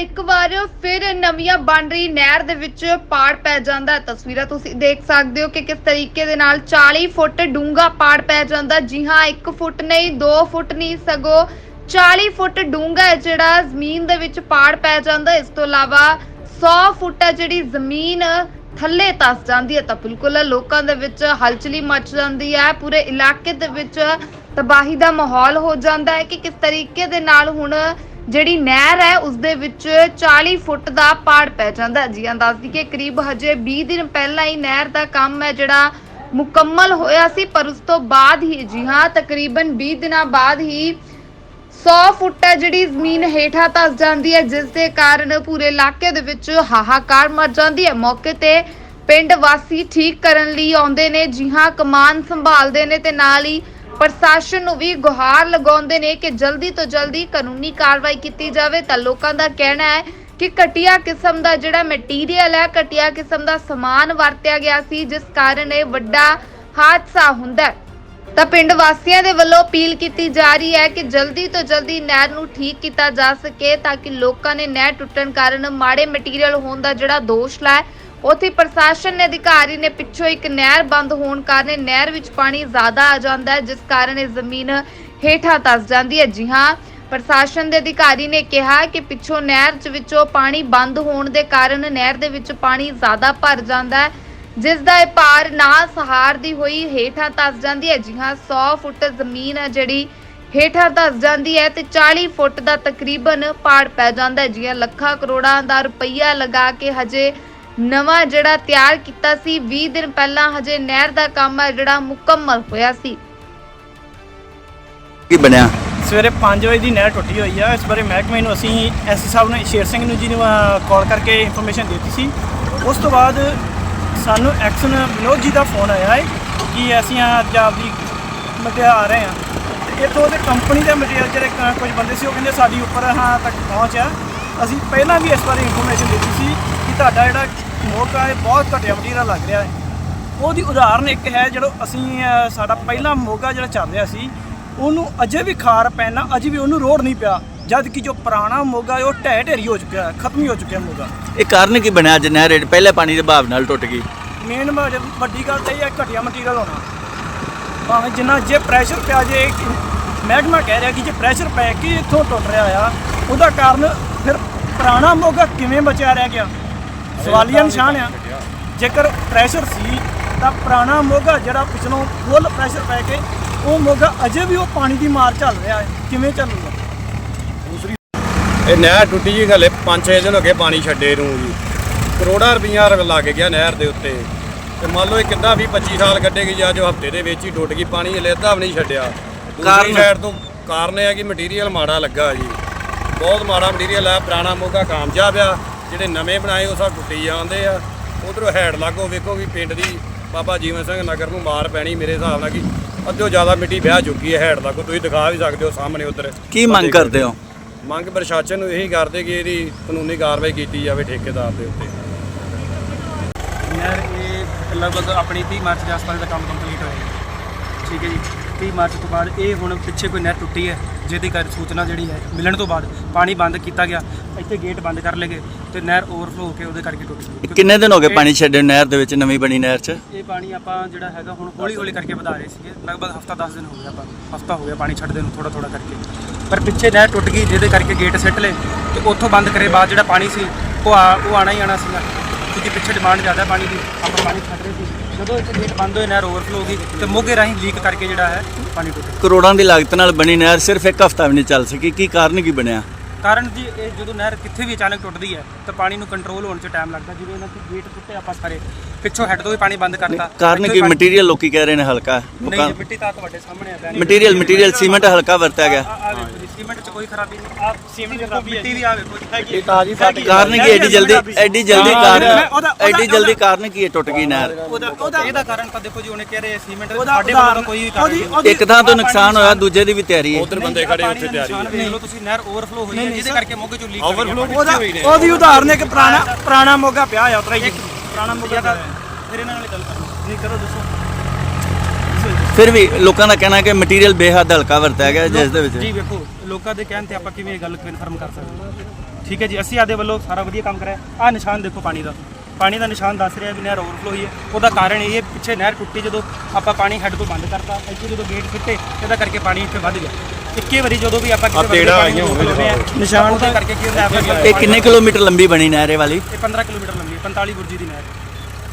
ਇੱਕ ਵਾਰ ਫਿਰ ਨਵੀਆਂ ਬਣ ਰਹੀ ਨਹਿਰ ਦੇ ਵਿੱਚ ਪਾੜ ਪੈ ਜਾਂਦਾ ਹੈ। ਤਸਵੀਰਾਂ ਤੁਸੀਂ ਦੇਖ ਸਕਦੇ ਹੋ ਕਿ ਕਿਸ ਤਰੀਕੇ ਦੇ ਨਾਲ 40 ਫੁੱਟ ਡੂੰਘਾ ਪਾੜ ਪੈ ਜਾਂਦਾ। ਜੀ ਹਾਂ 1 ਫੁੱਟ ਨਹੀਂ 2 ਫੁੱਟ ਨਹੀਂ, ਸਗੋਂ 40 ਫੁੱਟ ਡੂੰਘਾ ਜਿਹੜਾ ਜ਼ਮੀਨ ਦੇ ਵਿੱਚ ਪਾੜ ਪੈ ਜਾਂਦਾ। ਇਸ ਤੋਂ ਇਲਾਵਾ 100 ਫੁੱਟ ਹੈ ਜਿਹੜੀ ਜ਼ਮੀਨ ਥੱਲੇ ਤਸ ਜਾਂਦੀ ਹੈ। ਤਾਂ ਬਿਲਕੁਲ ਲੋਕਾਂ ਦੇ ਵਿੱਚ ਹਲਚਲੀ ਮਚ ਜਾਂਦੀ ਹੈ। ਪੂਰੇ ਇਲਾਕੇ ਦੇ ਵਿੱਚ ਤਬਾਹੀ ਦਾ ਮਾਹੌਲ ਹੋ ਜਾਂਦਾ ਹੈ ਕਿ ਕਿਸ ਤਰੀਕੇ ਦੇ ਨਾਲ ਹੁਣ ਜਿਹੜੀ ਨਹਿਰ ਹੈ, ਉਸ ਦੇ ਵਿੱਚ 40 ਫੁੱਟ ਦਾ ਪਾੜ ਪੈ ਜਾਂਦਾ ਜੀ ਹਾਂ ਕਿ ਕਰੀਬ ਹਜੇ 20 ਦਿਨ ਪਹਿਲਾਂ ਹੀ ਨਹਿਰ ਦਾ ਕੰਮ ਹੈ, ਜਿਹੜਾ ਮੁਕੰਮਲ ਹੋਇਆ ਸੀ, ਪਰ ਉਸ ਤੋਂ ਬਾਅਦ ਹੀ, ਜੀ ਹਾਂ, ਤਕਰੀਬਨ 20 ਦਿਨਾਂ ਬਾਅਦ ਹੀ 100 ਫੁੱਟ ਹੈ ਜਿਹੜੀ ਜ਼ਮੀਨ ਹੇਠਾਂ ਧਸ ਜਾਂਦੀ ਹੈ, ਜਿਸ ਦੇ ਕਾਰਨ ਪੂਰੇ ਇਲਾਕੇ ਦੇ ਵਿੱਚ ਹਾਹਾਕਾਰ ਮਚ ਜਾਂਦੀ ਹੈ। ਮੌਕੇ ਤੇ ਪਿੰਡ ਵਾਸੀ ਠੀਕ ਕਰਨ ਲਈ ਆਉਂਦੇ ਨੇ, ਜੀ ਹਾਂ, ਕਮਾਨ ਸੰਭਾਲਦੇ ਨੇ ਤੇ ਨਾਲ ਹੀ ਪ੍ਰਸ਼ਾਸਨ ਨੂੰ ਵੀ ਗੁਹਾਰ ਲਗਾਉਂਦੇ ਨੇ ਕਿ ਜਲਦੀ ਤੋਂ ਜਲਦੀ ਕਾਨੂੰਨੀ ਕਾਰਵਾਈ ਕੀਤੀ ਜਾਵੇ। ਤਾਂ ਲੋਕਾਂ ਦਾ ਕਹਿਣਾ ਹੈ ਕਿ ਘਟੀਆ ਕਿਸਮ ਦਾ ਜਿਹੜਾ ਮਟੀਰੀਅਲ ਹੈ, ਘਟੀਆ ਕਿਸਮ ਦਾ ਸਮਾਨ ਵਰਤਿਆ ਗਿਆ ਸੀ, ਜਿਸ ਕਾਰਨ ਇਹ ਵੱਡਾ ਹਾਦਸਾ ਹੁੰਦਾ ਹੈ। ਤਾਂ ਪਿੰਡ ਵਾਸੀਆਂ ਦੇ ਵੱਲੋਂ ਅਪੀਲ ਕੀਤੀ ਜਾ ਰਹੀ ਹੈ ਕਿ ਜਲਦੀ ਤੋਂ ਜਲਦੀ ਨਹਿਰ ਨੂੰ ਠੀਕ ਕੀਤਾ ਜਾ ਸਕੇ, ਤਾਂ ਕਿ ਲੋਕਾਂ ਨੇ ਨਹਿਰ ਟੁੱਟਣ ਕਾਰਨ ਮਾੜੇ ਮਟੀਰੀਅਲ ਹੋਣ ਦਾ ਜਿਹੜਾ ਦੋਸ਼ ਲਾਇਆ ਉੱਥੇ ਪ੍ਰਸ਼ਾਸਨ ਦੇ ਅਧਿਕਾਰੀ ਨੇ ਪਿੱਛੋਂ ਇੱਕ ਨਹਿਰ ਬੰਦ ਹੋਣ ਕਾਰਨ ਨਹਿਰ ਵਿੱਚ ਪਾਣੀ ਜ਼ਿਆਦਾ ਆ ਜਾਂਦਾ ਹੈ, ਜਿਸ ਕਾਰਨ ਇਹ ਜ਼ਮੀਨ ਹੇਠਾਂ ਧਸ ਜਾਂਦੀ ਹੈ। ਜੀ ਹਾਂ, ਪ੍ਰਸ਼ਾਸਨ ਦੇ ਅਧਿਕਾਰੀ ਨੇ ਕਿਹਾ ਕਿ ਪਿੱਛੋਂ ਨਹਿਰ ਚ ਵਿੱਚੋਂ ਪਾਣੀ ਬੰਦ ਹੋਣ ਦੇ ਕਾਰਨ ਨਹਿਰ ਦੇ ਵਿੱਚ ਪਾਣੀ ਜ਼ਿਆਦਾ ਭਰ ਜਾਂਦਾ ਹੈ, ਜਿਸ ਦਾ ਇਹ ਪਾਰ ਨਾ ਸਹਾਰਦੀ ਹੋਈ ਹੇਠਾਂ ਤਸ ਜਾਂਦੀ ਹੈ। ਜੀ ਹਾਂ 100 ਫੁੱਟ ਜ਼ਮੀਨ ਹੈ ਜਿਹੜੀ ਹੇਠਾਂ ਧਸ ਜਾਂਦੀ ਹੈ ਤੇ 40 ਫੁੱਟ ਦਾ ਤਕਰੀਬਨ ਪਾੜ ਪੈ ਜਾਂਦਾ ਹੈ। ਜੀ ਹਾਂ, ਲੱਖਾਂ ਕਰੋੜਾਂ ਦਾ ਰੁਪਈਆ ਲਗਾ ਕੇ ਹਜੇ ਨਵਾਂ ਜਿਹੜਾ ਤਿਆਰ ਕੀਤਾ ਸੀ 20 ਦਿਨ ਪਹਿਲਾਂ ਹਜੇ ਨਹਿਰ ਦਾ ਕੰਮ ਹੈ ਜਿਹੜਾ ਮੁਕੰਮਲ ਹੋਇਆ ਸੀ। ਕੀ ਬਣਿਆ? ਸਵੇਰੇ 5 ਵਜੇ ਦੀ ਨਹਿਰ ਟੁੱਟੀ ਹੋਈ ਆ। ਇਸ ਬਾਰੇ ਮਹਿਕਮੇ ਨੂੰ ਅਸੀਂ ਐਸਸੀ ਸਾਹਿਬ ਨੇ ਸ਼ੇਰ ਸਿੰਘ ਨੂੰ ਜੀ ਨੂੰ ਕਾਲ ਕਰਕੇ ਇਨਫੋਰਮੇਸ਼ਨ ਦਿੱਤੀ ਸੀ। ਉਸ ਤੋਂ ਬਾਅਦ ਸਾਨੂੰ ਐਕਸ਼ਨ ਵਿਨੋਦ ਜੀ ਦਾ ਫੋਨ ਆਇਆ ਹੈ ਕਿ ਅਸੀਂ ਅੱਜ ਆਪਦੀ ਮਟਿਆ ਆ ਰਹੇ ਹਾਂ। ਤੇ ਇੱਥੋਂ ਦੇ ਕੰਪਨੀ ਦੇ ਮਟੀਰੀਅਲ ਜਿਹੜੇ ਕੁਝ ਬੰਦੇ ਸੀ ਉਹ ਕਹਿੰਦੇ ਸਾਡੀ ਉੱਪਰ ਹਾਂ ਤੱਕ ਪਹੁੰਚ ਆ। ਅਸੀਂ ਪਹਿਲਾਂ ਵੀ ਇਸ ਬਾਰੇ ਇਨਫੋਰਮੇਸ਼ਨ ਦਿੱਤੀ ਸੀ ਤੁਹਾਡਾ ਜਿਹੜਾ ਮੋਗਾ ਹੈ ਬਹੁਤ ਘਟੀਆ ਮਟੀਰੀਅਲ ਲੱਗ ਰਿਹਾ ਹੈ। ਉਹਦੀ ਉਦਾਹਰਨ ਇੱਕ ਹੈ ਜਦੋਂ ਅਸੀਂ ਸਾਡਾ ਪਹਿਲਾ ਮੋਗਾ ਜਿਹੜਾ ਚੱਲ ਰਿਹਾ ਸੀ ਉਹਨੂੰ ਅਜੇ ਵੀ ਖਾਰ ਪੈਣਾ ਅਜੇ ਵੀ ਉਹਨੂੰ ਰੋੜ ਨਹੀਂ ਪਿਆ ਜਦ ਕਿ ਜੋ ਪੁਰਾਣਾ ਮੋਗਾ ਹੈ ਉਹ ਢਹਿ ਢੇਰੀ ਹੋ ਚੁੱਕਿਆ ਹੈ ਖਤਮ ਹੀ ਹੋ ਚੁੱਕਿਆ ਮੋਗਾ ਇਹ ਕਾਰਨ ਕੀ ਬਣਿਆ ਅੱਜ ਨਹਿਰ ਪਹਿਲੇ ਪਾਣੀ ਦੇ ਭਾਵ ਨਾਲ ਟੁੱਟ ਗਈ। ਮੇਨ ਵੱਡੀ ਗੱਲ ਤਾਂ ਇਹ ਹੈ ਘਟੀਆ ਮਟੀਰੀਅਲ ਹੋਣਾ। ਭਾਵੇਂ ਜਿੰਨਾ ਜੇ ਪ੍ਰੈਸ਼ਰ ਪਿਆ ਜੇ ਮਹਿਕਮਾ ਕਹਿ ਰਿਹਾ ਕਿ ਜੇ ਪ੍ਰੈਸ਼ਰ ਪੈ ਕੇ ਇੱਥੋਂ ਟੁੱਟ ਰਿਹਾ ਆ ਉਹਦਾ ਕਾਰਨ ਫਿਰ ਪੁਰਾਣਾ ਮੋਗਾ ਕਿਵੇਂ ਬਚਿਆ ਰਹਿ ਗਿਆ? ਸਵਾਲੀਆ ਨਿਸ਼ਾਨ ਆ। ਜੇਕਰ ਪ੍ਰੈਸ਼ਰ ਸੀ ਤਾਂ ਪੁਰਾਣਾ ਮੋਗਾ ਜਿਹੜਾ ਪਿਛਲੋਂ ਫੁੱਲ ਪ੍ਰੈਸ਼ਰ ਪੈ ਕੇ ਉਹ ਮੋਗਾ ਅਜੇ ਵੀ ਉਹ ਪਾਣੀ ਦੀ ਮਾਰ ਚੱਲ ਰਿਹਾ ਹੈ। ਕਿਵੇਂ ਚੱਲੂਗਾ? ਇਹ ਨਹਿਰ ਟੁੱਟੀ ਜੀ ਹਲੇ 5-6 ਦਿਨ ਹੋ ਗਏ ਪਾਣੀ ਛੱਡੇ ਨੂੰ ਜੀ। ਕਰੋੜਾਂ ਰੁਪਈਆ ਲੱਗ ਗਿਆ ਨਹਿਰ ਦੇ ਉੱਤੇ। ਤੇ ਮੰਨ ਲਓ ਇਹ ਕਿੱਦਾਂ ਵੀ 25 ਸਾਲ ਕੱਢੇਗੀ ਜਾਂ ਜੋ ਹਫ਼ਤੇ ਦੇ ਵਿੱਚ ਹੀ ਟੁੱਟ ਗਈ ਪਾਣੀ ਹਲੇ ਅੱਧਾ ਵੀ ਨਹੀਂ ਛੱਡਿਆ। ਦੂਸਰੀ ਕਾਰਨ? ਸਾਈਡ ਤੋਂ ਕਾਰਨ ਇਹ ਹੈ ਕਿ ਮਟੀਰੀਅਲ ਮਾੜਾ ਲੱਗਾ ਜੀ। ਬਹੁਤ ਮਾੜਾ ਮਟੀਰੀਅਲ ਆ ਪੁਰਾਣਾ ਮੋਗਾ ਕਾਮਯਾਬ ਆ। ਜਿਹੜੇ ਨਵੇਂ ਬਣਾਏ ਉਹ ਸਭ ਟੁੱਟੀ ਜਾਂਦੇ ਆ। ਉਧਰੋਂ ਹੈਡ ਲਾਗੋ ਵੇਖੋ ਵੀ ਪਿੰਡ ਦੀ ਬਾਬਾ ਜੀਵਨ ਸਿੰਘ ਨਗਰ ਨੂੰ ਮਾਰ ਪੈਣੀ ਮੇਰੇ ਹਿਸਾਬ ਨਾਲ ਕਿ ਅੱਧੋ ਜ਼ਿਆਦਾ ਮਿੱਟੀ ਵਿਆਹ ਚੁੱਕੀ ਹੈ ਹੈਡ ਲਾਗੋ। ਤੁਸੀਂ ਦਿਖਾ ਵੀ ਸਕਦੇ ਹੋ ਸਾਹਮਣੇ ਉਧਰ। ਕੀ ਮੰਗ ਕਰਦੇ ਹੋ? ਮੰਗ ਪ੍ਰਸ਼ਾਸਨ ਨੂੰ ਇਹੀ ਕਰਦੇ ਕਿ ਇਹਦੀ ਕਾਨੂੰਨੀ ਕਾਰਵਾਈ ਕੀਤੀ ਜਾਵੇ ਠੇਕੇਦਾਰ ਦੇ ਉੱਤੇ। ਯਾਰ ਇਹ ਲਗਭਗ ਆਪਣੀ 30 ਮਾਰਚ ਦੇ ਆਸ-ਪਾਸ ਦਾ ਕੰਮ ਕੰਪਲੀਟ ਹੋਇਆ ਠੀਕ ਹੈ ਜੀ। 30 ਮਾਰਚ ਤੋਂ ਬਾਅਦ ਇਹ ਹੁਣ ਪਿੱਛੇ ਕੋਈ ਨਹਿਰ ਟੁੱਟੀ ਹੈ ਜਿਹਦੀ ਕਰ ਸੂਚਨਾ ਜਿਹੜੀ ਹੈ ਮਿਲਣ ਤੋਂ ਬਾਅਦ ਪਾਣੀ ਬੰਦ ਕੀਤਾ ਗਿਆ ਇੱਥੇ ਗੇਟ ਬੰਦ ਕਰ ਲਏ ਤੇ ਨਹਿਰ ਓਵਰਫਲੋ ਹੋ ਕੇ ਉਹਦੇ ਕਰਕੇ ਟੁੱਟ ਗਈ। ਕਿੰਨੇ ਦਿਨ ਹੋ ਗਏ ਪਾਣੀ ਛੱਡੇ ਨਹਿਰ ਦੇ ਵਿੱਚ ਨਵੀਂ ਬਣੀ ਨਹਿਰ 'ਚ? ਇਹ ਪਾਣੀ ਆਪਾਂ ਜਿਹੜਾ ਹੈਗਾ ਹੁਣ ਹੌਲੀ ਹੌਲੀ ਕਰਕੇ ਵਧਾ ਰਹੇ ਸੀਗੇ ਲਗਭਗ ਹਫਤਾ 10 ਦਿਨ ਹੋ ਗਿਆ ਆਪਾਂ ਹਫਤਾ ਹੋ ਗਿਆ ਪਾਣੀ ਛੱਡਦੇ ਨੂੰ ਥੋੜਾ ਥੋੜਾ ਕਰਕੇ। ਪਰ ਪਿੱਛੇ ਨਹਿਰ ਟੁੱਟ ਗਈ ਜਿਹਦੇ ਕਰਕੇ ਗੇਟ ਸਿੱਟ ਲਏ ਤੇ ਉੱਥੋਂ ਬੰਦ ਕਰੇ ਬਾਅਦ ਜਿਹੜਾ ਪਾਣੀ ਸੀ ਉਹ ਆ ਉਹ ਆਣਾ ਹੀ ਆਣਾ ਸੀਗਾ ਕਿਉਂਕਿ ਪਿੱਛੇ ਡਿਮਾਂਡ ਜ਼ਿਆਦਾ ਪਾਣੀ ਦੀ ਆਪਾਂ ਪਾਣੀ ਛੱਡ ਰਹੇ ਸੀ। ਜਦੋਂ ਇੱਥੇ ਗੇਟ ਬੰਦ ਹੋਏ ਨਹਿਰ ਓਵਰਫਲੋ ਹੋ ਗਈ ਤੇ ਮੋਗੇ ਰਾਹੀਂ ਲੀਕ ਕਰਕੇ ਜਿਹੜਾ ਹੈ ਪਾਣੀ ਟੁੱਟ ਗਿਆ। ਕਰੋੜਾਂ ਦੀ ਲਾਗਤ ਨਾਲ ਬਣੀ ਨਹਿਰ ਸਿਰਫ ਇੱਕ ਹਫ਼ਤਾ ਵੀ ਨਹੀਂ ਚੱਲ ਸਕੀ। ਕੀ ਕਾਰਨ ਕੀ ਬਣਿਆ? ਕਾਰਨ ਜੀ ਇਹ ਜਦੋਂ ਨਹਿਰ ਕਿੱਥੇ ਵੀ ਅਚਾਨਕ ਟੁੱਟਦੀ ਹੈ ਤਾਂ ਪਾਣੀ ਨੂੰ ਕੰਟਰੋਲ ਹੋਣ 'ਚ ਟਾਈਮ ਲੱਗਦਾ। ਜਿਵੇਂ ਇਹਨਾਂ ਦੇ ਗੇਟ ਟੁੱਟੇ ਆਪਾਂ ਸਾਰੇ ਪਿੱਛੋਂ ਹੈੱਡ ਤੋਂ ਵੀ ਪਾਣੀ ਬੰਦ ਕਰਤਾ। ਕਾਰਨ ਕੀ? ਮਟੀਰੀਅਲ ਲੋਕੀ ਕਹਿ ਰਹੇ ਨੇ ਹਲਕਾ ਹੈ। ਨਹੀਂ ਲੋਕਾਂ ਜੀ, ਮਿੱਟੀ ਤਾਂ ਤੁਹਾਡੇ ਸਾਹਮਣੇ ਆ ਪਿਆ ਮਟੀਰੀਅਲ ਮਟੀਰੀਅਲ ਸੀਮੈਂਟ ਹਲਕਾ ਵਰਤਿਆ ਗਿਆ। ਸੀਮੈਂਟ 'ਚ ਕੋਈ ਖਰਾਬੀ ਨਹੀਂ। ਆ ਸੀਮੈਂਟ ਦੀ ਖਰਾਬੀ ਮਿੱਟੀ ਵੀ ਆ ਵੇਖੋ ਇਹ ਤਾਜ਼ੀ ਫਾਟੀ ਕਾਰਨ ਕੀ ਐਡੀ ਜਲਦੀ ਐਡੀ ਜਲਦੀ ਹਾਂ, ਕਾਰਨ ਐਡੀ ਜਲਦੀ ਕਾਰਨ ਕੀ ਹੈ ਟੁੱਟ ਗਈ ਨਹਿਰ? ਉਹਦਾ ਉਹਦਾ ਇਹਦਾ ਕਾਰਨ ਤਾਂ ਦੇਖੋ ਜੀ ਉਹਨੇ ਕਹਿ ਰਹੇ ਸੀਮੈਂਟ ਸਾਡੇ ਵੱਲੋਂ ਤਾਂ ਕੋਈ ਵੀ ਕਾਰਨ ਨਹੀਂ। ਇੱਕ ਥਾਂ ਤੋਂ ਨੁਕਸਾਨ ਹੋਇਆ ਦੂਜੇ ਦੀ ਵੀ ਤਿਆਰੀ ਹੈ। ਉਧਰ ਬੰਦੇ ਖੜੇ ਉੱਥੇ ਤਿਆਰੀ ਹੈ। ਲਓ ਤੁਸੀਂ ਨਹਿਰ ਓਵਰਫਲੋ ਹੋਈ ਹੈ ਜਿਹਦੇ ਕਰਕੇ ਮੋਗੇ ਚੋਂ ਲੀਕ Overflow ਉਹਦਾ ਉਹਦੀ ਉਦਾਹਰਨ ਹੈ ਕਿ ਪੁਰਾਣਾ ਪੁਰਾਣਾ ਮੋਗਾ ਪਿਆ ਆ ਉਤਰਾ ਹੀ ਪੁਰਾਣਾ ਮੋਗਾ ਤਾਂ। ਫਿਰ ਇਹਨਾਂ ਨਾਲ ਗੱਲ ਕਰੋ ਨਹੀਂ ਕਰੋ ਦੱਸੋ। ਫਿਰ ਵੀ ਲੋਕਾਂ ਦਾ ਕਹਿਣਾ ਹੈ ਕਿ ਮਟੀਰੀਅਲ ਬੇਹੱਦ ਹਲਕਾ ਵਰਤਿਆ ਗਿਆ ਜਿਸ ਦੇ ਜੀ ਵਿੱਚ ਵੇਖੋ ਲੋਕਾਂ ਦੇ ਕਹਿਣ ਤੇ ਆਪਾਂ ਕਿਵੇਂ ਇਹ ਗੱਲ ਕਨਫਰਮ ਕਰ ਸਕਦੇ? ਹਾਂ? ਠੀਕ ਹੈ ਜੀ ਅਸੀਂ ਆਦੇ ਵੱਲੋਂ ਸਾਰਾ ਵਧੀਆ ਕੰਮ ਕਰਿਆ। ਆਹ ਨਿਸ਼ਾਨ ਦੇਖੋ ਪਾਣੀ ਦਾ। ਪਾਣੀ ਦਾ ਨਿਸ਼ਾਨ ਦੱਸ ਰਿਹਾ ਵੀ ਨਹਿਰ ਓਵਰਫਲੋ ਹੋਈ ਹੈ। ਉਹਦਾ ਕਾਰਨ ਇਹ ਹੈ ਪਿੱਛੇ ਨਹਿਰ ਟੁੱਟੀ ਜਦੋਂ ਆਪਾਂ ਪਾਣੀ ਹੈੱਡ ਤੋਂ ਬੰਦ ਕਰਤਾ ਇੱਥੇ ਜਦੋਂ ਗੇਟ ਫਿੱਟੇ ਇਹਦਾ ਕਰਕੇ ਪਾਣੀ ਇੱਥੇ ਵੱਧ ਗਿਆ। ਇੱਕੇ ਵਾਰੀ ਜਦੋਂ ਵੀ ਆਪਾਂ ਕਿਸੇ ਤੇੜਾ ਪਾਣੀ ਨੂੰ ਆਈਆਂ ਰੋਕ ਲੈਂਦੇ ਹਾਂ, ਨਿਸ਼ਾਨ ਉਹਦਾ ਕਰਕੇ ਕੀ ਹੁੰਦਾ ਹੈ ਇਹ ਕਿੰਨੇ ਕਿਲੋਮੀਟਰ ਲੰਬੀ ਬਣੀ ਨਹਿਰ ਵਾਲੀ? ਇਹ 15 ਕਿਲੋਮੀਟਰ ਲੰਬੀ। 45 ਬੁਰਜੀ ਦੀ ਨਹਿਰ